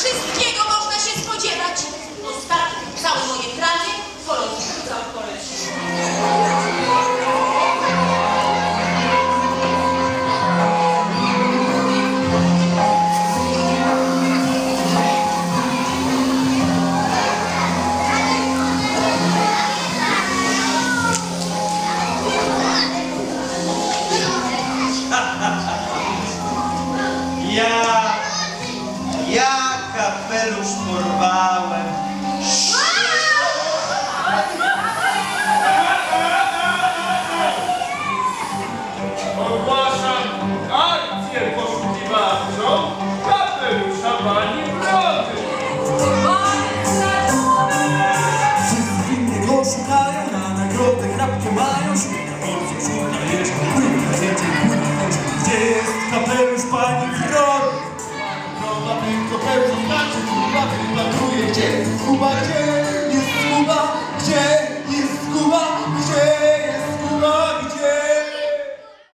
Wszystkiego można się spodziewać. Ostatnio całe moje pranie kolor rzucał koleś. Ja, ja Kapelusz korbałem. Σzła! Οπόμασταν, αρθίε posługiwacz, ο kapelusz άνθρωποι. Κομμάτι του χρόνου. Σε δουλειά που γίνονται. Cuba